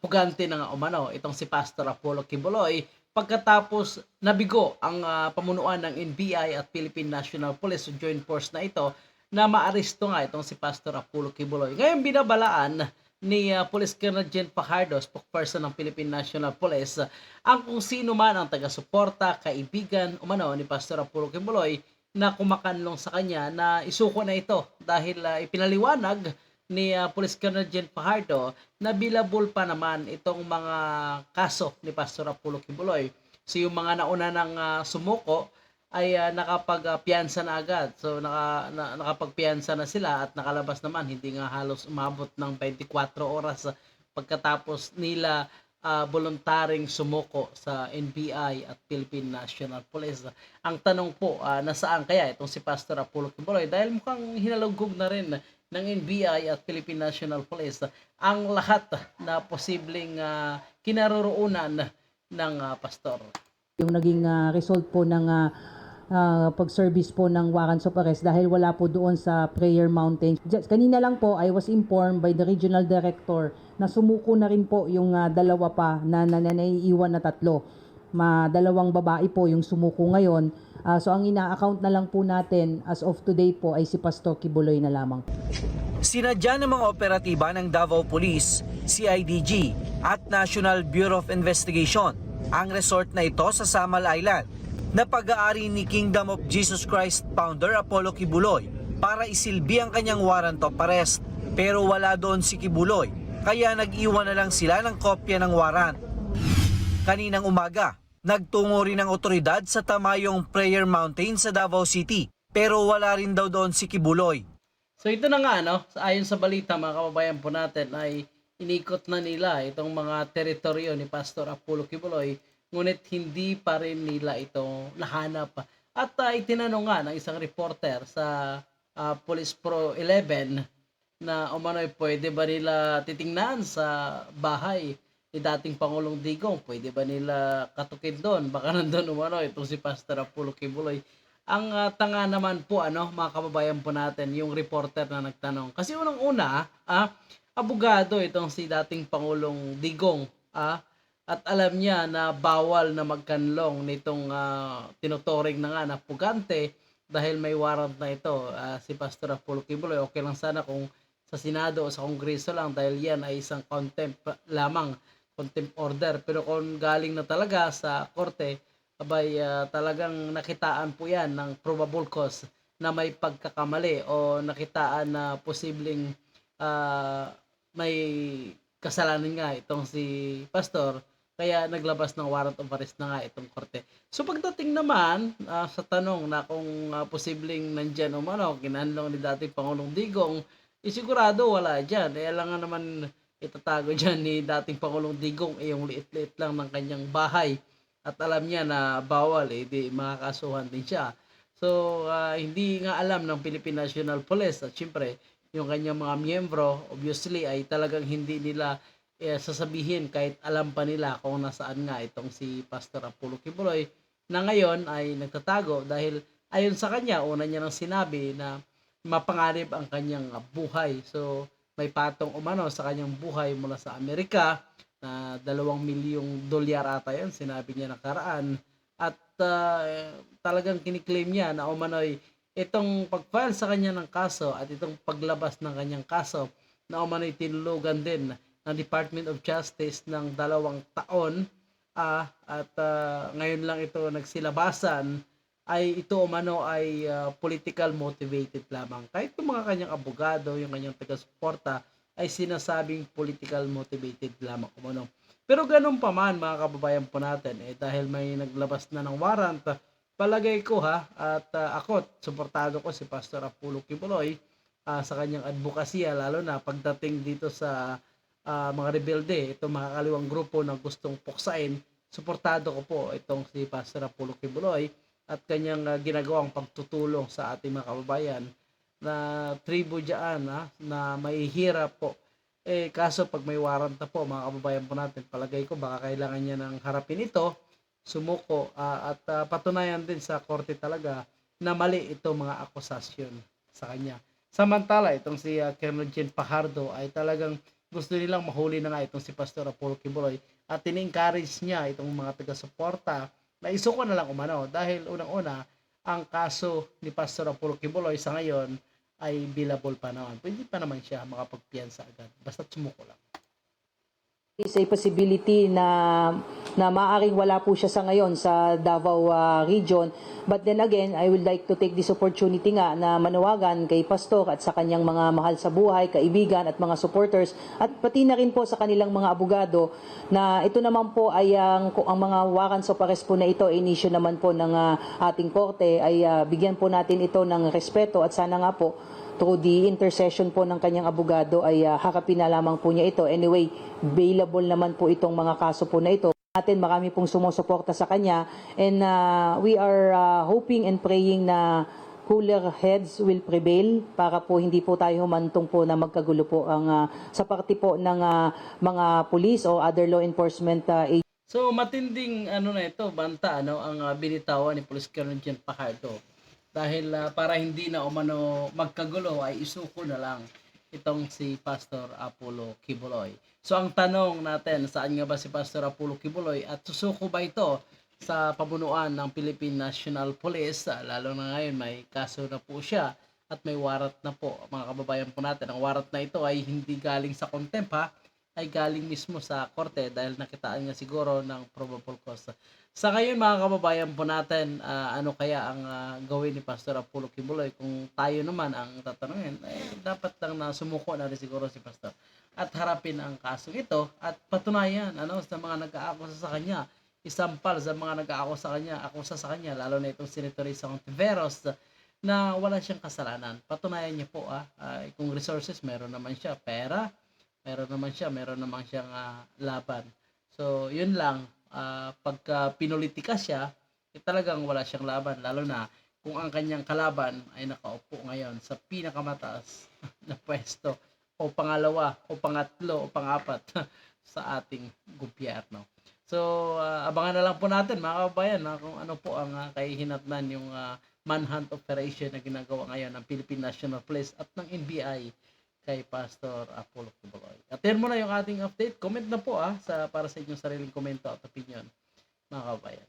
pugante nga umano itong si Pastor Apollo Kibuloy pagkatapos nabigo ang ah, pamunuan ng NBI at Philippine National Police joint force na ito na maaresto nga itong si Pastor Apollo Kibuloy. Ngayon binabalaan ni ah, Police Colonel Jen Fajardo, spokesperson ng Philippine National Police, ang kung sino man ang taga-suporta, kaibigan, umano ni Pastor Apollo Kibuloy na kumakanlong sa kanya na isuko na ito dahil ah, ipinaliwanag ni ah, Police Colonel Jen Fajardo na bilabol pa naman itong mga kaso ni Pastor Apollo Kibuloy. So yung mga nauna ng ah, sumuko ay uh, nakapagpiyansa na agad. So naka, na, nakapagpiyansa na sila at nakalabas naman hindi nga halos umabot ng 24 oras ah, pagkatapos nila ah, voluntaring sumuko sa NBI at Philippine National Police. Ang tanong po, ah, nasaan kaya itong si Pastor Apollo Kibuloy? Dahil mukhang hinalugog na rin ng NBI at Philippine National Police ang lahat na posibleng uh, kinaroroonan ng ah, pastor. yung naging ah, result po ng ah, ah, pag-service po ng warrants of arrest dahil wala po doon sa Prayer Mountain. Just, kanina lang po, I was informed by the regional director na sumuko na rin po yung ah, dalawa pa na, na, na na tatlo. Ma, dalawang babae po yung sumuko ngayon. Ah, so ang ina-account na lang po natin as of today po ay si Pastor Kibuloy na lamang. Sinadya ng mga operatiba ng Davao Police, CIDG at National Bureau of Investigation ang resort na ito sa Samal Island na pag-aari ni Kingdom of Jesus Christ founder Apollo Kibuloy para isilbi ang kanyang warrant of arrest. Pero wala doon si Kibuloy kaya nag-iwan na lang sila ng kopya ng warrant. Kaninang umaga, nagtungo rin ang otoridad sa Tamayong Prayer Mountain sa Davao City pero wala rin daw doon si Kibuloy. So ito na nga, no? Ayon sa balita mga kababayan po natin ay inikot na nila itong mga teritoryo ni Pastor Apollo Kibuloy ngunit hindi pa rin nila ito nahanap. At uh, itinanong nga ng isang reporter sa ah, Police Pro 11 na umano'y pwede ba nila titingnan sa bahay ni dating Pangulong Digong? Pwede ba nila katukin doon? Baka nandun umano itong si Pastor Apollo Kibuloy. Ang ah, tanga naman po ano mga kababayan po natin yung reporter na nagtanong. Kasi unang-una, ah, abogado itong si dating Pangulong Digong, ah, at alam niya na bawal na magkanlong nitong ah, tinuturing na nga na pugante dahil may warrant na ito ah, si Pastor Apollo Kibuloy. Okay lang sana kung sa Senado o sa Kongreso lang dahil yan ay isang contempt lamang, contempt order. Pero kung galing na talaga sa korte, abay ah, talagang nakitaan po yan ng probable cause na may pagkakamali o nakitaan na posibleng ah, may kasalanan nga itong si pastor kaya naglabas ng warrant of arrest na nga itong korte. So pagdating naman ah, sa tanong na kung ah, posibleng nandyan o mano, kinanlong ni dating Pangulong Digong, eh, sigurado wala dyan. Eh, alam nga naman itatago dyan ni dating Pangulong Digong eh, yung liit-liit lang ng kanyang bahay. At alam niya na bawal, eh, di makakasuhan din siya. So, ah, hindi nga alam ng Philippine National Police at syempre, yung kanyang mga miyembro, obviously, ay talagang hindi nila eh, sasabihin kahit alam pa nila kung nasaan nga itong si Pastor Apollo Kibuloy na ngayon ay nagtatago dahil ayon sa kanya, una niya nang sinabi na mapanganib ang kanyang buhay. So, may patong umano sa kanyang buhay mula sa Amerika na dalawang milyong dolyar ata yan, sinabi niya nakaraan. At ah, talagang kiniklaim niya na umano'y itong pag-file sa kanya ng kaso at itong paglabas ng kanyang kaso na umano'y tinulugan din ng Department of Justice ng dalawang taon ah, at ah, ngayon lang ito nagsilabasan ay ito umano ay ah, political motivated lamang. Kahit yung mga kanyang abogado, yung kanyang taga-suporta ay sinasabing political motivated lamang umano. Pero ganun pa man mga kababayan po natin eh dahil may naglabas na ng warrant palagay ko ha at ah, ako suportado ko si Pastor Apollo Kibuloy ah, sa kanyang advokasya lalo na pagdating dito sa ah, mga rebelde, itong mga kaliwang grupo na gustong puksain, suportado ko po itong si Pastor Apollo Kibuloy at kanyang ah, ginagawang pagtutulong sa ating mga kababayan na tribo dyan ha, na mahihirap po. Eh, kaso pag may warrant na po, mga kababayan po natin, palagay ko baka kailangan niya ng harapin ito, sumuko ah, at ah, patunayan din sa korte talaga na mali itong mga akusasyon sa kanya. Samantala, itong si uh, Colonel Jen Pajardo ay talagang gusto nilang mahuli na nga itong si Pastor Apollo Kibuloy at tini-encourage niya itong mga taga-suporta na isuko na lang umano dahil unang-una ang kaso ni Pastor Apollo Kibuloy sa ngayon ay billable pa naman. Pwede pa naman siya makapagpiyansa agad. Basta sumuko lang. Is a possibility na na maaring wala po siya sa ngayon sa Davao ah, region. But then again, I would like to take this opportunity nga na manawagan kay Pastor at sa kanyang mga mahal sa buhay, kaibigan at mga supporters at pati na rin po sa kanilang mga abogado na ito naman po ay ang, kung ang mga warrants of arrest po na ito inisyo naman po ng ah, ating korte ay ah, bigyan po natin ito ng respeto at sana nga po through the intercession po ng kanyang abogado ay ah, harapin na lamang po niya ito. Anyway, bailable naman po itong mga kaso po na ito. Natin marami pong sumusuporta sa kanya and ah, we are ah, hoping and praying na cooler heads will prevail para po hindi po tayo humantong po na magkagulo po ang ah, sa parte po ng ah, mga police o other law enforcement ah, So matinding ano na ito, banta ano ang uh, binitawan ni Police Colonel Jen Pajardo. Dahil ah, para hindi na umano magkagulo ay isuko na lang itong si Pastor Apollo Kibuloy. So ang tanong natin, saan nga ba si Pastor Apollo Kibuloy at susuko ba ito sa pabunuan ng Philippine National Police? Lalo na ngayon may kaso na po siya at may warat na po mga kababayan po natin. Ang warat na ito ay hindi galing sa contempt ha, ay galing mismo sa korte dahil nakitaan niya siguro ng probable cause. Sa ngayon mga kababayan po natin, ah, ano kaya ang ah, gawin ni Pastor Apollo Kibuloy? Kung tayo naman ang tatanungin, eh, dapat lang na sumuko na rin siguro si Pastor at harapin ang kaso ito at patunayan ano sa mga nag-aakusa sa kanya. Isampal sa mga nag-aakusa sa kanya akusa sa kanya lalo na itong Senator Risa Ontiveros na wala siyang kasalanan. Patunayan niya po ah, ah, kung resources meron naman siya. Pera meron naman siya, meron naman siyang ah, laban. So, yun lang, ah, pagka pinulitika siya, eh, talagang wala siyang laban, lalo na kung ang kanyang kalaban ay nakaupo ngayon sa pinakamataas na pwesto o pangalawa o pangatlo o pangapat sa ating gobyerno. So, ah, abangan na lang po natin mga kababayan na kung ano po ang uh, kahihinatnan yung ah, manhunt operation na ginagawa ngayon ng Philippine National Police at ng NBI kay Pastor Apollo Kibuloy. At yan muna yung ating update. Comment na po ah sa para sa inyong sariling komento at opinion mga kabayan.